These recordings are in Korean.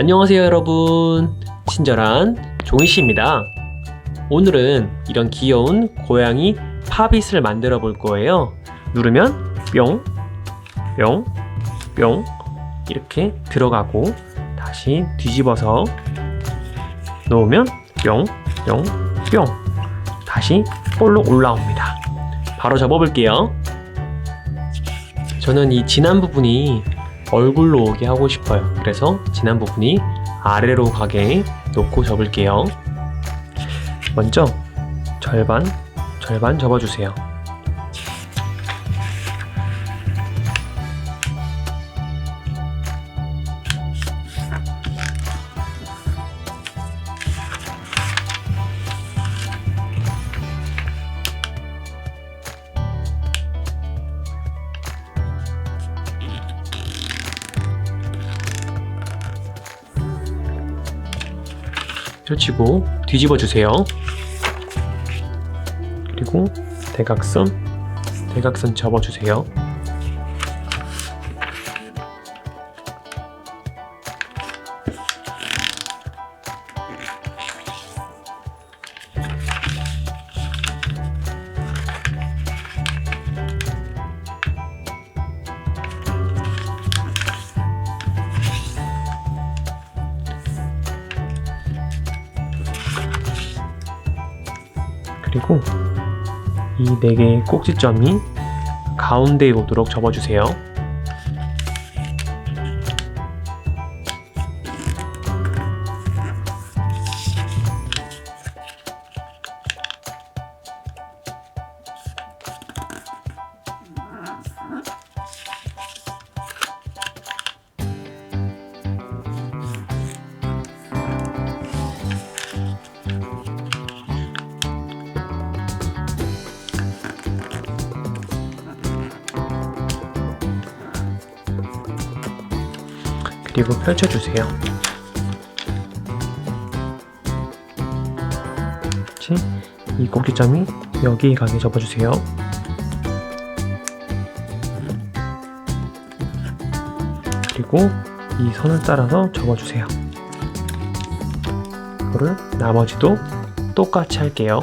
안녕하세요 여러분. 친절한 종이씨입니다. 오늘은 이런 귀여운 고양이 팝잇을 만들어 볼 거예요. 누르면 뿅, 뿅, 뿅 이렇게 들어가고 다시 뒤집어서 놓으면 뿅, 뿅, 뿅 다시 볼록 올라옵니다. 바로 접어볼게요. 저는 이 진한 부분이 얼굴로 오게 하고 싶어요. 그래서 진한 부분이 아래로 가게 놓고 접을게요. 먼저 절반, 절반 접어주세요. 펼치고 뒤집어 주세요. 그리고 대각선, 대각선 접어 주세요. 그리고 이 네 개의 꼭지점이 가운데에 오도록 접어주세요. 그리고 펼쳐주세요. 그렇지? 이 꼭지점이 여기에 가게 접어주세요. 그리고 이 선을 따라서 접어주세요. 이거를 나머지도 똑같이 할게요.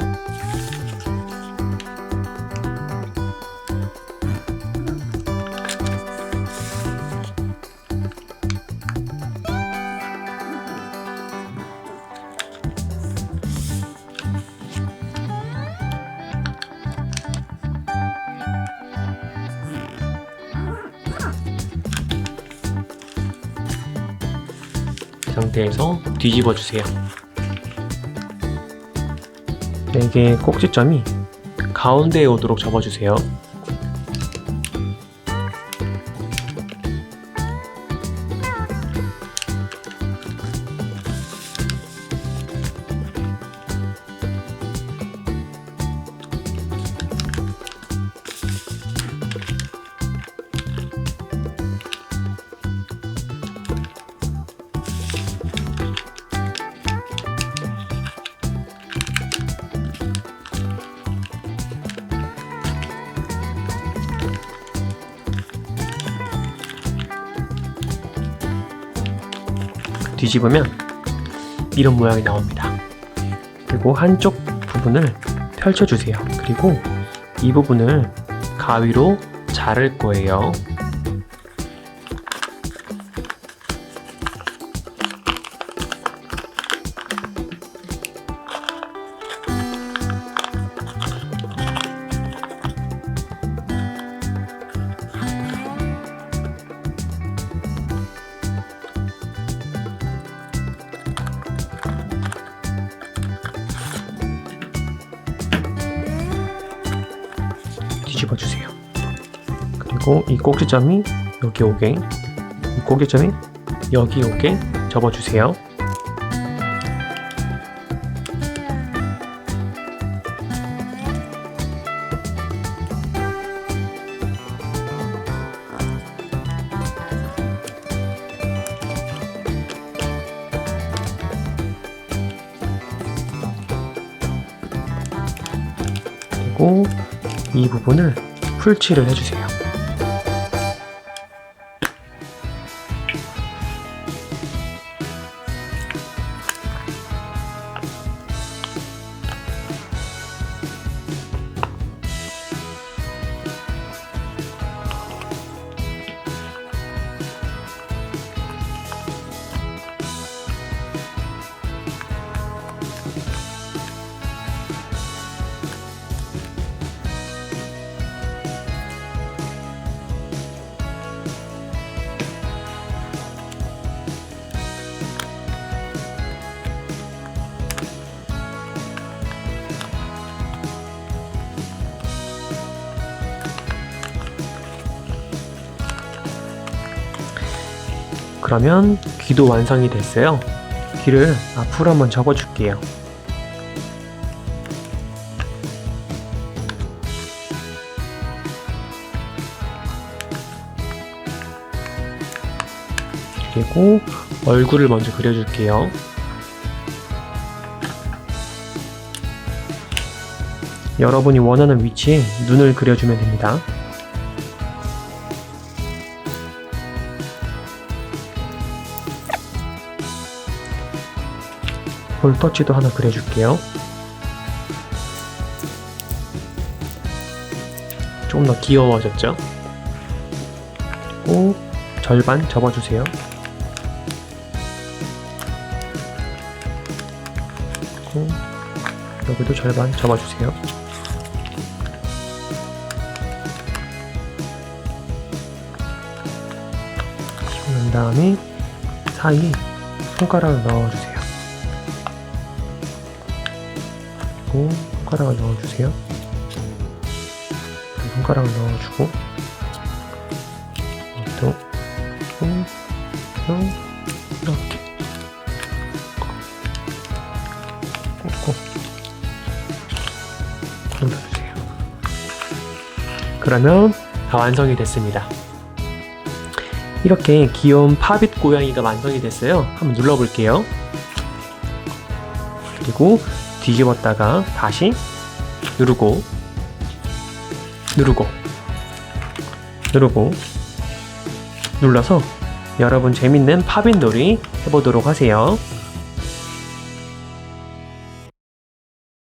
상태에서 뒤집어 주세요. 네 개의 꼭지점이 가운데에 오도록 접어주세요. 뒤집으면 이런 모양이 나옵니다. 그리고 한쪽 부분을 펼쳐주세요. 그리고 이 부분을 가위로 자를 거예요. 뒤집어 주세요. 그리고 이 꼭지점이 여기 오게, 이 꼭지점이 여기 오게 접어 주세요. 그리고 이 부분을 풀칠을 해주세요. 그러면 귀도 완성이 됐어요. 귀를 앞으로 한번 접어줄게요. 그리고 얼굴을 먼저 그려줄게요. 여러분이 원하는 위치에 눈을 그려주면 됩니다. 볼터치도 하나 그려줄게요. 조금 더 귀여워졌죠? 그리고 절반 접어주세요. 여기도 절반 접어주세요. 난 다음에 사이에 손가락을 넣어주세요. 그리고 손가락을 넣어주세요. 손가락을 넣어주고 또 이렇게 꾹꾹 눌러주세요. 그러면 다 완성이 됐습니다. 이렇게 귀여운 팝잇 고양이가 완성이 됐어요. 한번 눌러볼게요. 그리고 뒤집었다가 다시 누르고 누르고 누르고 눌러서 여러분 재밌는 팝잇 놀이 해보도록 하세요.